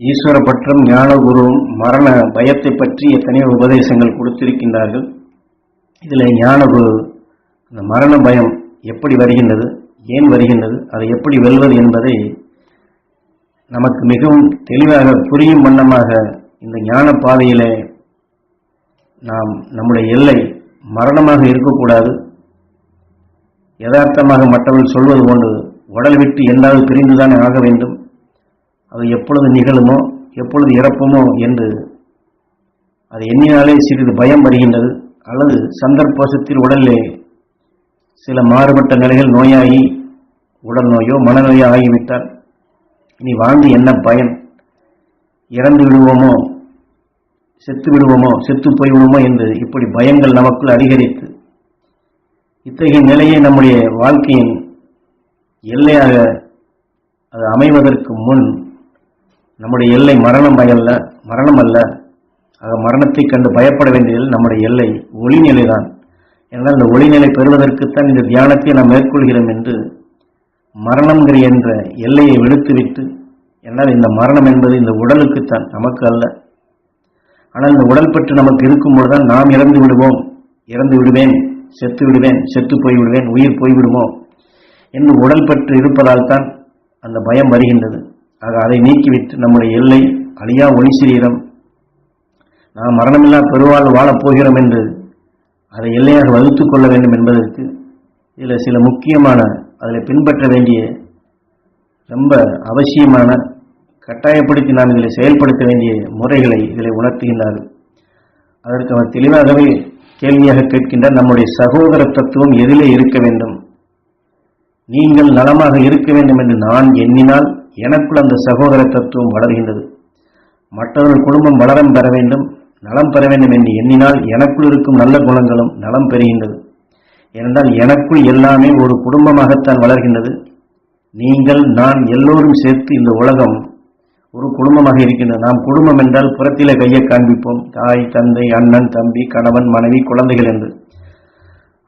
ஈஸ்வர பற்றும் ஞானகுருவும் மரண பயத்தை பற்றி எத்தனையோ உபதேசங்கள் கொடுத்திருக்கின்றார்கள். இதில் ஞானகுரு அந்த மரண பயம் எப்படி வருகின்றது ஏன் வருகின்றது அதை எப்படி வெல்வது என்பதை நமக்கு மிகவும் தெளிவாக புரியும் வண்ணமாக இந்த ஞான பாதையிலே நாம் நம்முடைய எல்லை மரணமாக இருக்கக்கூடாது. யதார்த்தமாக மற்றவர்கள் சொல்வது போன்று உடல் விட்டு எந்தாவது பிரிந்துதானே ஆக வேண்டும். அது எப்பொழுது நிகழுமோ எப்பொழுது இறப்புமோ என்று அது எண்ணினாலே சிறிது பயம் வருகின்றது அல்லது சந்தர்ப்பத்தில் உடலிலே சில மாறுபட்ட நிலைகள் நோயாகி உடல் நோயோ மனநோயோ ஆகிவிட்டால் இனி வாழ்ந்து என்ன பயன்? இறந்து விடுவோமோ செத்து விடுவோமோ செத்து போய்விடுவோமோ என்று இப்படி பயங்கள் நமக்குள் அதிகரித்து இத்தகைய நிலையை நம்முடைய வாழ்க்கையின் எல்லையாக அது அமைவதற்கு முன் நம்முடைய எல்லை மரணம் அல்ல மரணம் அல்ல. ஆக மரணத்தை கண்டு பயப்பட வேண்டியதில் நம்முடைய எல்லை ஒளிநிலை தான் என்றால் இந்த ஒளிநிலை பெறுவதற்குத்தான் இந்த தியானத்தை நாம் மேற்கொள்கிறோம் என்று மரணம்ங்கிற என்ற எல்லையை விடுத்துவிட்டு என்னால் இந்த மரணம் என்பது இந்த உடலுக்குத்தான் நமக்கு அல்ல. ஆனால் இந்த உடல் பற்று நமக்கு இருக்கும் பொழுதுதான் நாம் இறந்து விடுவோம். இறந்து விடுவேன் செத்து விடுவேன் செத்து போய் விடுவேன் உயிர் போய்விடுமோ என்று உடல் பற்று இருப்பதால் தான் அந்த பயம் வருகின்றது. ஆக அதை நீக்கிவிட்டு நம்முடைய எல்லை அழியா ஒளி சரீரம் நாம் மரணமில்லா பெருவாழ் வாழப் போகிறோம் என்று அதை எல்லையாக வகுத்து கொள்ள வேண்டும் என்பதற்கு இதில் சில முக்கியமான அதில் பின்பற்ற வேண்டிய ரொம்ப அவசியமான கட்டாயப்படுத்தி நாம் இதில் செயல்படுத்த வேண்டிய முறைகளை இதில் உணர்த்துகின்றார்கள். அதற்கு அவர் தெளிவாகவே கேள்வியாக கேட்கின்றார் நம்முடைய சகோதர தத்துவம் எதிலே இருக்க வேண்டும். நீங்கள் நலமாக இருக்க வேண்டும் என்று நான் எண்ணினால் எனக்குள் அந்த சகோதர தத்துவம் வளர்கின்றது. மற்றவர்கள் குடும்பம் வளரம் பெற வேண்டும் நலம் பெற வேண்டும் என்று எண்ணினால் எனக்குள் இருக்கும் நல்ல குணங்களும் நலம் பெறுகின்றது. ஏனென்றால் எனக்குள் எல்லாமே ஒரு குடும்பமாகத்தான் வளர்கின்றது. நீங்கள் நான் எல்லோரும் சேர்த்து இந்த உலகம் ஒரு குடும்பமாக இருக்கின்றது. நாம் குடும்பம் என்றால் புறத்திலே கையை காண்பிப்போம். தாய் தந்தை அண்ணன் தம்பி கணவன் மனைவி குழந்தைகள் என்று.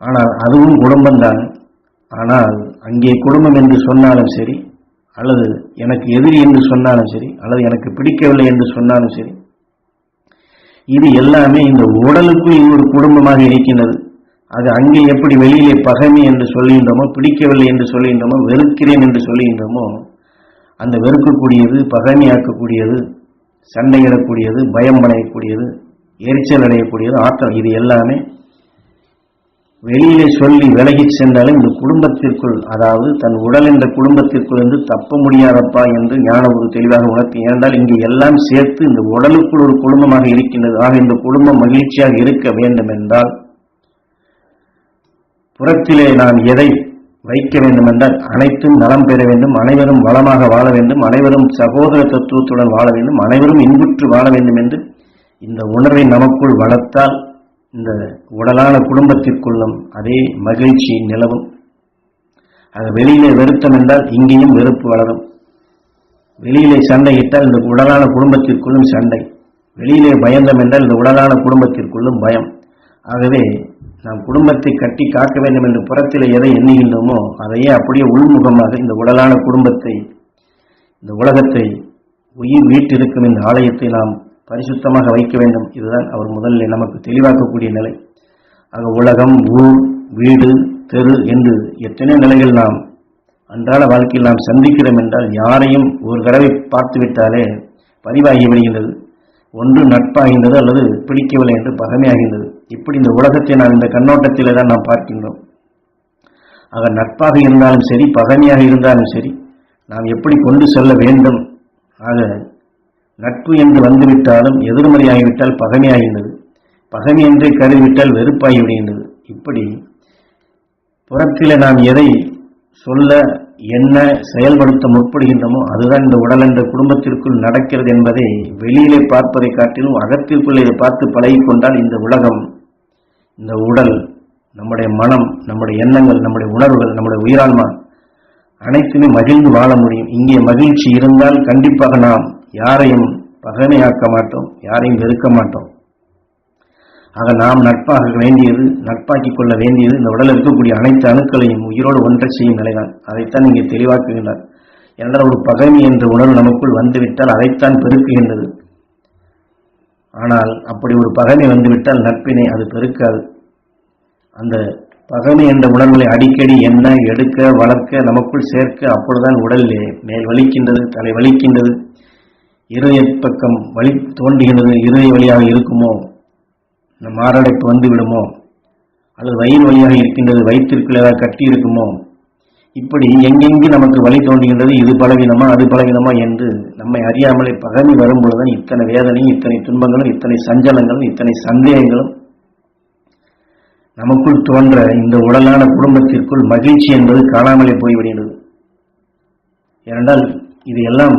ஆனால் அதுவும் குடும்பம்தான். ஆனால் அங்கே குடும்பம் என்று சொன்னாலும் சரி அல்லது எனக்கு எதிரி என்று சொன்னாலும் சரி அல்லது எனக்கு பிடிக்கவில்லை என்று சொன்னாலும் சரி இது எல்லாமே இந்த உடலுக்கும் இது ஒரு குடும்பமாக இருக்கின்றது. அது அங்கே எப்படி வெளியிலே பகைமை என்று சொல்லுகின்றோமோ பிடிக்கவில்லை என்று சொல்லுகின்றோமோ வெறுக்கிறேன் என்று சொல்லுகின்றோமோ அந்த வெறுக்கக்கூடியது பகைமையாக்கக்கூடியது சண்டையிடக்கூடியது பயம் அடையக்கூடியது எரிச்சல் அடையக்கூடியது ஆற்றல் இது எல்லாமே வெளியிலே சொல்லி விலகிச் சென்றாலும் இந்த குடும்பத்திற்குள் அதாவது தன் உடல் என்ற குடும்பத்திற்குள் இருந்து தப்ப முடியாதப்பா என்று ஞான ஒரு தெளிவாக உணர்த்தி ஏனென்றால் இங்கு எல்லாம் சேர்த்து இந்த உடலுக்குள் ஒரு குடும்பமாக இருக்கின்றது. ஆக இந்த குடும்பம் மகிழ்ச்சியாக இருக்க வேண்டும் என்றால் புறத்திலே நான் எதை வைக்க வேண்டும் என்றால் அனைத்தும் நலம் பெற வேண்டும். அனைவரும் வளமாக வாழ வேண்டும். அனைவரும் சகோதர தத்துவத்துடன் வாழ வேண்டும். அனைவரும் இன்புற்று வாழ வேண்டும் என்று இந்த உணர்வை நமக்குள் வளர்த்தால் இந்த உடலான குடும்பத்திற்குள்ளும் அதே மகிழ்ச்சி நிலவும். அது வெளியிலே வெறுத்தம் என்றால் இங்கேயும் வெறுப்பு வளரும். வெளியிலே சண்டையிட்டால் இந்த உடலான குடும்பத்திற்குள்ளும் சண்டை. வெளியிலே பயந்தம் என்றால் இந்த உடலான குடும்பத்திற்குள்ளும் பயம். ஆகவே நாம் குடும்பத்தை கட்டி காக்க வேண்டும் என்று புறத்தில் எதை எண்ணுகின்றோமோ அதையே அப்படியே உள்முகமாக இந்த உடலான குடும்பத்தை இந்த உலகத்தை உயிர் வீட்டிருக்கும் இந்த ஆலயத்தை நாம் பரிசுத்தமாக வைக்க வேண்டும். இதுதான் அவர் முதலில் நமக்கு தெளிவாக்கக்கூடிய நிலை. ஆக உலகம் ஊர் வீடு தெரு என்று எத்தனை நிலைகள் நாம் அன்றாட வாழ்க்கையில் நாம் சந்திக்கிறோம் என்றால் யாரையும் ஒரு தடவை பார்த்துவிட்டாலே பதிவாகி விடுகின்றது ஒன்று நட்பாகின்றது அல்லது பிடிக்கவில்லை என்று பகமையாகின்றது. இப்படி இந்த உலகத்தை நாம் இந்த கண்ணோட்டத்திலே தான் நாம் பார்க்கின்றோம். ஆக நட்பாக இருந்தாலும் சரி பகமையாக இருந்தாலும் சரி நாம் எப்படி கொண்டு செல்ல வேண்டும்? ஆக நட்பு என்று வந்துவிட்டாலும் எதிர்மறையாகிவிட்டால் பகமையாகின்றது. பகமை என்றே கருதிவிட்டால் வெறுப்பாகி விடுகின்றது இப்படி புறத்தில் நாம் எதை சொல்ல என்ன செயல்படுத்த முற்படுகின்றமோ அதுதான் இந்த உடல் என்ற குடும்பத்திற்குள் நடக்கிறது என்பதை வெளியிலே பார்ப்பதை காட்டிலும் அகத்திற்குள்ளே இதை பார்த்து பழகிக்கொண்டால் இந்த உலகம் இந்த உடல் நம்முடைய மனம் நம்முடைய எண்ணங்கள் நம்முடைய உணர்வுகள் நம்முடைய உயிரான்மா அனைத்துமே மகிழ்ந்து வாழ முடியும். இங்கே மகிழ்ச்சி இருந்தால் கண்டிப்பாக நாம் யாரையும் பகமையாக்க மாட்டோம் யாரையும் வெறுக்க மாட்டோம். ஆக நாம் நட்பாக வேண்டியது நட்பாக்கிக் கொள்ள வேண்டியது இந்த உடலில் இருக்கக்கூடிய அனைத்து அணுக்களையும் உயிரோடு ஒன்றை செய்யும் நிலைதான். அதைத்தான் இங்கே தெளிவாக்குகின்றார். என்றால் ஒரு பகைமை என்ற உணர்வு நமக்குள் வந்துவிட்டால் அதைத்தான் பெருக்குகின்றது. ஆனால் அப்படி ஒரு பகைமை வந்துவிட்டால் நட்பினை அது பெருக்காது. அந்த பகைமை என்ற உணர்வுகளை அடிக்கடி என்ன எடுக்க வளர்க்க நமக்குள் சேர்க்க அப்பொழுதுதான் உடல் மேல் வலிக்கின்றது தலை வலிக்கின்றது. இருதய பக்கம் வழி தோன்றுகின்றது இருதய வழியாக இருக்குமோ? இந்த மாரடைப்பு வந்து விடுமோ அல்லது வயிறு வழியாக இருக்கின்றது வயிற்றிற்குள் ஏதாவது கட்டி இருக்குமோ? இப்படி எங்கெங்கு நமக்கு வழி தோன்றுகின்றது இது பலவீனமா அது பலவீனமா என்று நம்மை அறியாமலே பகமை வரும்பொழுதுதான் இத்தனை வேதனையும் இத்தனை துன்பங்களும் இத்தனை சஞ்சலங்களும் இத்தனை சந்தேகங்களும் நமக்குள் தோன்ற இந்த உடலான குடும்பத்திற்குள் மகிழ்ச்சி என்பது காணாமலே போய்விடுகிறது. ஏனென்றால் இது எல்லாம்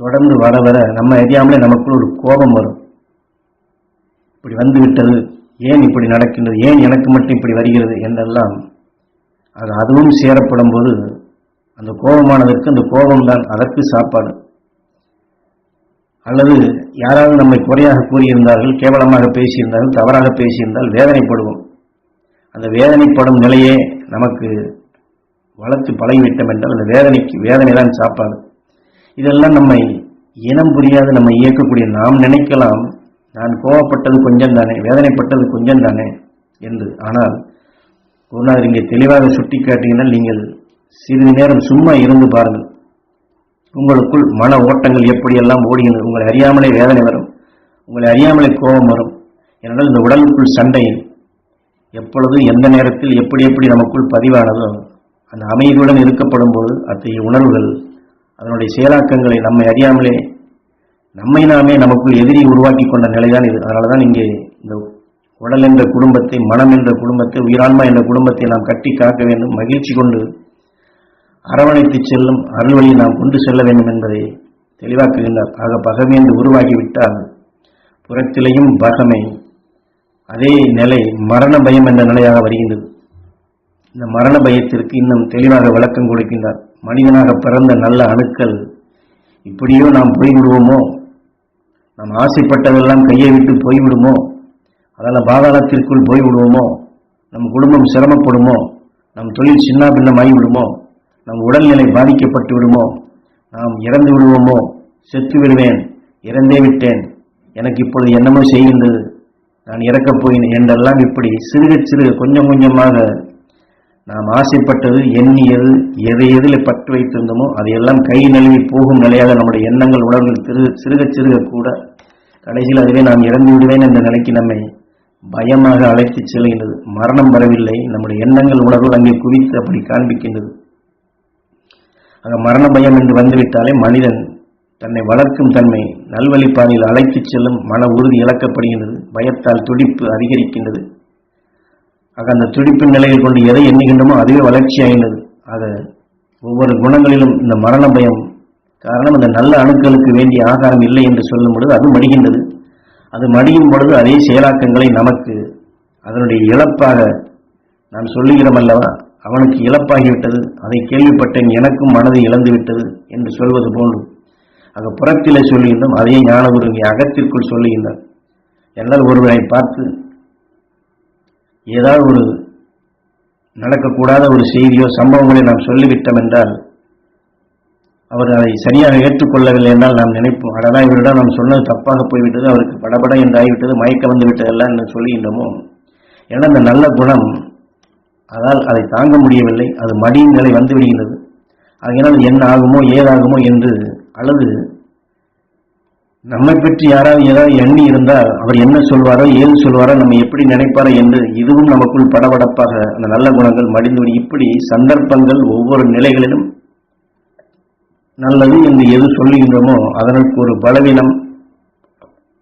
தொடர்ந்து வர வர நம்ம அறியாமலே நமக்குள் ஒரு கோபம் வரும். இப்படி வந்து விட்டது ஏன் இப்படி நடக்கின்றது ஏன் எனக்கு மட்டும் இப்படி வருகிறது என்றெல்லாம் அது அதுவும் சேரப்படும் போது அந்த கோபமானதற்கு அந்த கோபம்தான் அதற்கு சாப்பாடு. அல்லது யாராவது நம்மை குறையாக கூறியிருந்தார்கள் கேவலமாக பேசியிருந்தார்கள் தவறாக பேசியிருந்தால் வேதனைப்படுவோம். அந்த வேதனைப்படும் நிலையே நமக்கு வளர்த்து பழகிவிட்டோம் என்றால் அந்த வேதனைக்கு வேதனை தான் சாப்பாடு. இதெல்லாம் நம்மை இனம் புரியாது நம்ம இயக்கக்கூடிய நாம் நினைக்கலாம். நான் கோவப்பட்டது கொஞ்சம் தானே வேதனைப்பட்டது கொஞ்சம் தானே என்று. ஆனால் குருநாதர் இங்கே தெளிவாக சுட்டி காட்டினால் நீங்கள் சிறிது நேரம் சும்மா இருந்து பாருங்கள். உங்களுக்குள் மன ஓட்டங்கள் எப்படியெல்லாம் ஓடுகின்றது உங்களை அறியாமலே வேதனை வரும் உங்களை அறியாமலே கோபம் வரும். ஏனென்றால் இந்த உடலுக்குள் சண்டை எப்பொழுது எந்த நேரத்தில் எப்படி எப்படி நமக்குள் பதிவானதோ அந்த அமைதியுடன் இருக்கப்படும் போது அத்தகைய உணர்வுகள் அதனுடைய செயலாக்கங்களை நம்மை அறியாமலே நம்மை நாமே நமக்குள் எதிரி உருவாக்கி கொண்ட நிலைதான் இது. அதனால தான் இங்கே இந்த உடல் என்ற குடும்பத்தை மனம் என்ற குடும்பத்தை உயிரான்மா என்ற குடும்பத்தை நாம் கட்டி காக்க வேண்டும். மகிழ்ச்சி கொண்டு அரவணைத்து செல்லும் அருள்வழியை நாம் கொண்டு செல்ல வேண்டும் என்பதை தெளிவாக்குகின்றார். ஆக பகமை என்று உருவாகிவிட்டால் புறத்திலேயும் பகமை அதே நிலை மரண பயம் என்ற நிலையாக வருகின்றது. இந்த மரண பயத்திற்கு இன்னும் தெளிவாக விளக்கம் கொடுக்கின்றார். மனிதனாக பிறந்த நல்ல அணுக்கள் இப்படியோ நாம் போய்விடுவோமோ? நாம் ஆசைப்பட்டதெல்லாம் கையை விட்டு போய்விடுமோ? அதனால் பாதாளத்திற்குள் போய்விடுவோமோ? நம் குடும்பம் சிரமப்படுமோ? நம் தொழில் சின்ன பின்னமாகி விடுமோ நம் உடல்நிலை பாதிக்கப்பட்டு விடுமோ நாம் இறந்து விடுவோமோ? செத்து விடுவேன் இறந்தே விட்டேன் எனக்கு இப்பொழுது என்னமோ செய்கின்றது நான் இறக்கப் போகிறேன் என்றெல்லாம் இப்படி சிறுக சிறுக கொஞ்சம் கொஞ்சமாக நாம் ஆசைப்பட்டது எண்ணியது எதை எதில் பற்று வைத்திருந்தோமோ அதையெல்லாம் கை நழுவி போகும் நிலையாக நம்முடைய எண்ணங்கள் உணர்வுகள் திரு சிறுக சிறுக கூட. கடைசியில் அதுவே நாம் இறந்து விடுவேன் என்ற நிலைக்கு நம்மை பயமாக அழைத்துச் செல்கின்றது. மரணம் வரவில்லை. நம்முடைய எண்ணங்கள் உணர்வுகள் அங்கே குவித்து அப்படி காண்பிக்கின்றது. ஆக மரண பயம் என்று வந்துவிட்டாலே மனிதன் தன்னை வளர்க்கும் தன்மை நல்வழிப்பாதையில் அழைத்துச் செல்லும் மன உறுதி இழக்கப்படுகின்றது. பயத்தால் துடிப்பு அதிகரிக்கின்றது. ஆக அந்த துடிப்பின் நிலையில் கொண்டு எதை எண்ணுகின்றமோ அதுவே வளர்ச்சி ஆகின்றது ஆக ஒவ்வொரு குணங்களிலும் இந்த மரண பயம் காரணம் அந்த நல்ல அணுக்களுக்கு வேண்டிய ஆகாரம் இல்லை என்று சொல்லும் பொழுது அது மடிகின்றது. அது மடியும் பொழுது அதே செயலாக்கங்களை நமக்கு அதனுடைய இழப்பாக நான் சொல்லுகிறோம் அல்லவா? அவனுக்கு இழப்பாகிவிட்டது. அதை கேள்விப்பட்டேன். எனக்கும் மனது இழந்து விட்டது என்று சொல்வது போன்று. ஆக புறத்திலே சொல்லுகின்றோம். அதே ஞானகுரு இங்கே அகத்திற்குள் சொல்லுகின்றார். என்னால் ஒருவரை பார்த்து ஏதாவது ஒரு நடக்கக்கூடாத ஒரு செய்தியோ சம்பவங்களை நாம் சொல்லிவிட்டோம் என்றால் அவர் அதை சரியாக ஏற்றுக்கொள்ளவில்லை என்றால் நாம் நினைப்போம் அடதா இவரிடம் நாம் சொன்னது தப்பாக போய்விட்டது அவருக்கு படபட என்று ஆகிவிட்டது மயக்க வந்து விட்டதெல்லாம் என்று சொல்லுகின்றோமோ ஏன்னா அந்த நல்ல குணம் அதால் அதை தாங்க முடியவில்லை அது மடியின் நிலை வந்து விடுகின்றது. ஆகையினால் என்ன ஆகுமோ ஏதாகுமோ என்று அல்லது நம்மை பற்றி யாராவது ஏதாவது எண்ணி இருந்தால் அவர் என்ன சொல்வாரோ ஏது சொல்வாரோ நம்ம எப்படி நினைப்பாரோ என்று இதுவும் நமக்குள் படபடப்பாக அந்த நல்ல குணங்கள் மடிந்து இப்படி சந்தர்ப்பங்கள் ஒவ்வொரு நிலைகளிலும் நல்லது என்று எது சொல்லுகின்றோமோ அதற்கு ஒரு பலவீனம்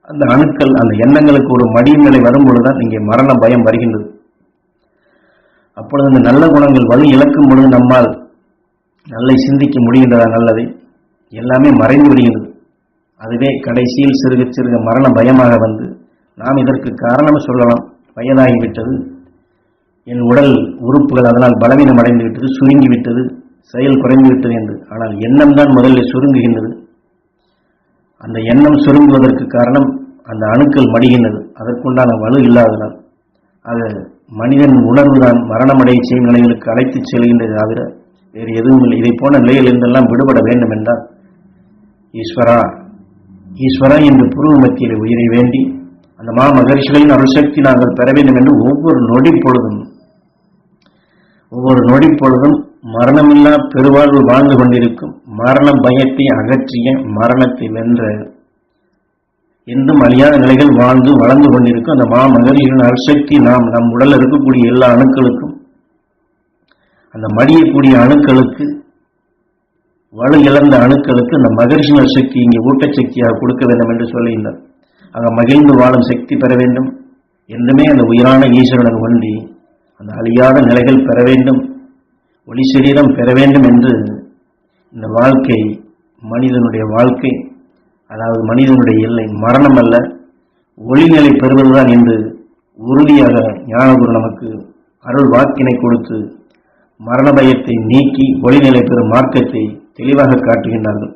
அந்த அணுக்கள் அந்த எண்ணங்களுக்கு ஒரு மடியும் நிலை வரும்பொழுதுதான் இங்கே மரண பயம் வருகின்றது. அப்பொழுது அந்த நல்ல குணங்கள் வலு இழக்கும் பொழுது நம்மால் நல்லை சிந்திக்க முடிகின்றதா நல்லதை? எல்லாமே மறைந்து விடுகின்றது. அதுவே கடைசியில் சிறுக சிறுக மரண பயமாக வந்து நாம் இதற்கு காரணம் சொல்லலாம். வயதாகிவிட்டது. என் உடல் உறுப்புகள் அதனால் பலவீனம் அடைந்து விட்டது சுருங்கி விட்டது செயல் குறைந்து விட்டது என்று. ஆனால் எண்ணம் தான் முதலில் சுருங்குகின்றது. அந்த எண்ணம் சுருங்குவதற்கு காரணம் அந்த அணுக்கள் மடிகின்றது. அதற்குண்டான வலு இல்லாததால். அது மனிதன் உணர்வுதான் மரணமடைய செய்யும் நிலைகளுக்கு அழைத்துச் செல்கின்றது தவிர வேறு எதுவும் இல்லை இதை போன்ற நிலையிலிருந்தெல்லாம் விடுபட வேண்டும் என்றால் ஈஸ்வரா ஈஸ்வரா என்று புருவ மத்தியில் உயிரை வேண்டி அந்த மா மகரிஷிகளின் அருள்சக்தி நாங்கள் பெற வேண்டும் என்று ஒவ்வொரு நொடி பொழுதும் ஒவ்வொரு நொடி பொழுதும் மரணமில்லா பெருவாழ்வு வாழ்ந்து கொண்டிருக்கும் மரண பயத்தை அகற்றிய மரணத்தை வென்ற என்றும் அழியாத நிலைகள் வாழ்ந்து வளர்ந்து கொண்டிருக்கும் அந்த மா மகரிஷிகளின் நாம் நம் உடலில் இருக்கக்கூடிய எல்லா அணுக்களுக்கும் அந்த மடியக்கூடிய அணுக்களுக்கு வலு இழந்த அணுக்களுக்கு இந்த மகரிஷின் சக்தி இங்கே ஊட்டச்சக்தியாக கொடுக்க வேண்டும் என்று சொல்லியிருந்தார் ஆக மகிழ்ந்து வாழும் சக்தி பெற வேண்டும். என்றுமே அந்த உயிரான ஈஸ்வரனுடன் ஒன்றி அந்த அழியாத நிலைகள் பெற வேண்டும். ஒளி சரீரம் பெற வேண்டும் என்று இந்த வாழ்க்கை மனிதனுடைய வாழ்க்கை அதாவது மனிதனுடைய எல்லை மரணம் அல்ல ஒளிநிலை பெறுவதுதான் என்று உறுதியாக ஞானகுரு நமக்கு அருள் வாக்கினை கொடுத்து மரண பயத்தை நீக்கி ஒளிநிலை பெறும் மார்க்கத்தை தெளிவாக காட்டுகின்றார்கள்.